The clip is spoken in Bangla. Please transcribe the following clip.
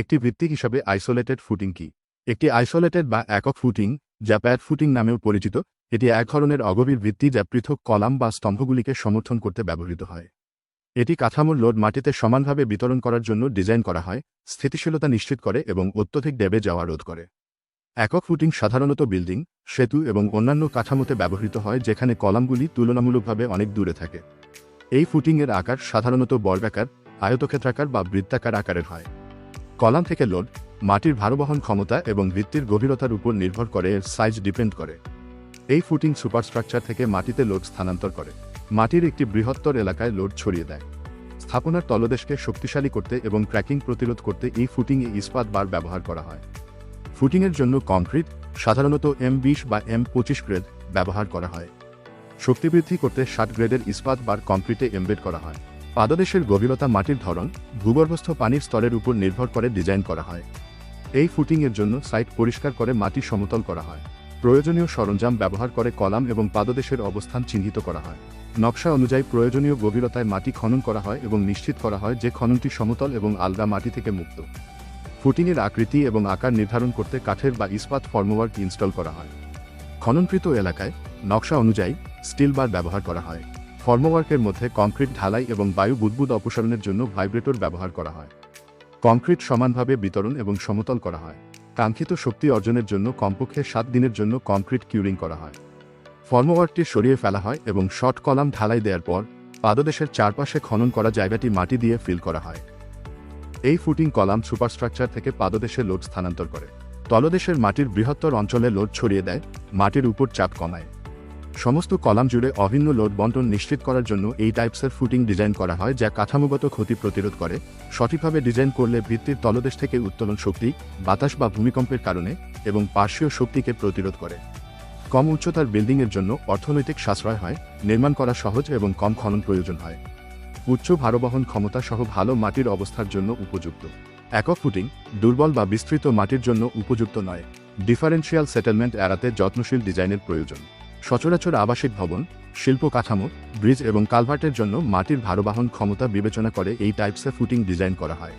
একটি ভিত্তি হিসাবে আইসোলেটেড ফুটিং কি? একটি আইসোলেটেড বা একক ফুটিং যা প্যাড ফুটিং নামেও পরিচিত, এটি এক ধরনের অগভীর ভিত্তি যা পৃথক কলাম বা স্তম্ভগুলিকে সমর্থন করতে ব্যবহৃত হয়। এটি কাঠামোর লোড মাটিতে সমানভাবে বিতরণ করার জন্য ডিজাইন করা হয়, স্থিতিশীলতা নিশ্চিত করে এবং অত্যধিক ডেবে যাওয়া রোধ করে। একক ফুটিং সাধারণত বিল্ডিং সেতু এবং অন্যান্য কাঠামোতে ব্যবহৃত হয় যেখানে কলামগুলি তুলনামূলকভাবে অনেক দূরে থাকে। এই ফুটিংয়ের আকার সাধারণত বর্গাকার, আয়তক্ষেত্রাকার বা বৃত্তাকার আকারের হয়। কলাম থেকে লোড, মাটির ভারবহন ক্ষমতা এবং ভিত্তির গভীরতার উপর নির্ভর করে এর সাইজ ডিপেন্ড করে। এই ফুটিং সুপারস্ট্রাকচার থেকে মাটিতে লোড স্থানান্তর করে। মাটির একটি বৃহত্তর এলাকায় লোড ছড়িয়ে দেয়। স্থাপনার তলদেশকে শক্তিশালী করতে এবং ক্র্যাকিং প্রতিরোধ করতে এই ফুটিংয়ে ইস্পাত বার ব্যবহার করা হয়। ফুটিংয়ের জন্য কংক্রিট, সাধারণত এম বিশ বা এম পঁচিশ গ্রেড, ব্যবহার করা হয়। শক্তিবৃদ্ধি করতে ষাট গ্রেডের ইস্পাত বার কংক্রিটে এমবেড করা হয়। পাদদেশের গভীরতা মাটির ধরন, ভূগর্ভস্থ পানির স্তরের উপর নির্ভর করে ডিজাইন করা হয়। এই ফুটিংয়ের জন্য সাইট পরিষ্কার করে মাটি সমতল করা হয়। প্রয়োজনীয় সরঞ্জাম ব্যবহার করে কলাম এবং পাদদেশের অবস্থান চিহ্নিত করা হয়। নকশা অনুযায়ী প্রয়োজনীয় গভীরতায় মাটি খনন করা হয় এবং নিশ্চিত করা হয় যে খননটি সমতল এবং আলগা মাটি থেকে মুক্ত। ফুটিংয়ের আকৃতি এবং আকার নির্ধারণ করতে কাঠের বা ইস্পাত ফর্মওয়ার্ক ইনস্টল করা হয়। খননকৃত এলাকায় নকশা অনুযায়ী স্টিল বার ব্যবহার করা হয়। ফর্মওয়ার্কের মধ্যে কংক্রিট ঢালাই এবং বায়ু বুদবুদ অপসারণের জন্য ভাইব্রেটর ব্যবহার করা হয়। কংক্রিট সমানভাবে বিতরণ এবং সমতল করা হয়। কাঙ্ক্ষিত শক্তি অর্জনের জন্য কমপক্ষে সাত দিনের জন্য কংক্রিট কিউরিং করা হয়। ফর্মওয়ার্কটি সরিয়ে ফেলা হয় এবং শর্ট কলাম ঢালাই দেওয়ার পর পাদদেশের চারপাশে খনন করা জায়গাটি মাটি দিয়ে ফিল করা হয়। এই ফুটিং কলাম সুপারস্ট্রাকচার থেকে পাদদেশে লোড স্থানান্তর করে। তলদেশের মাটির বৃহত্তর অঞ্চলে লোড ছড়িয়ে দেয়, মাটির উপর চাপ কমায়। সমস্ত কলাম জুড়ে অভিন্ন লোড বন্টন নিশ্চিত করার জন্য এই টাইপসের ফুটিং ডিজাইন করা হয় যা কাঠামোগত ক্ষতি প্রতিরোধ করে, সঠিকভাবে ডিজাইন করলে ভিত্তির তলদেশ থেকে উত্তোলন শক্তি, বাতাস বা ভূমিকম্পের কারণে এবং পার্শ্বীয় শক্তিকে প্রতিরোধ করে। কম উচ্চতার বিল্ডিংয়ের জন্য অর্থনৈতিক সাশ্রয় হয়, নির্মাণ করা সহজ এবং কম খনন প্রয়োজন হয়। উচ্চ ভারবহন ক্ষমতা সহ ভালো মাটির অবস্থার জন্য উপযুক্ত। একক ফুটিং, দুর্বল বা বিস্তৃত মাটির জন্য উপযুক্ত নয়। ডিফারেন্সিয়াল সেটেলমেন্ট এড়াতে যত্নশীল ডিজাইনের প্রয়োজন। সচরাচর আবাসিক ভবন, শিল্প কাঠামো, ব্রিজ এবং কালভার্টের জন্য মাটির ভারবাহন ক্ষমতা বিবেচনা করে এই টাইপসে ফুটিং ডিজাইন করা হয়।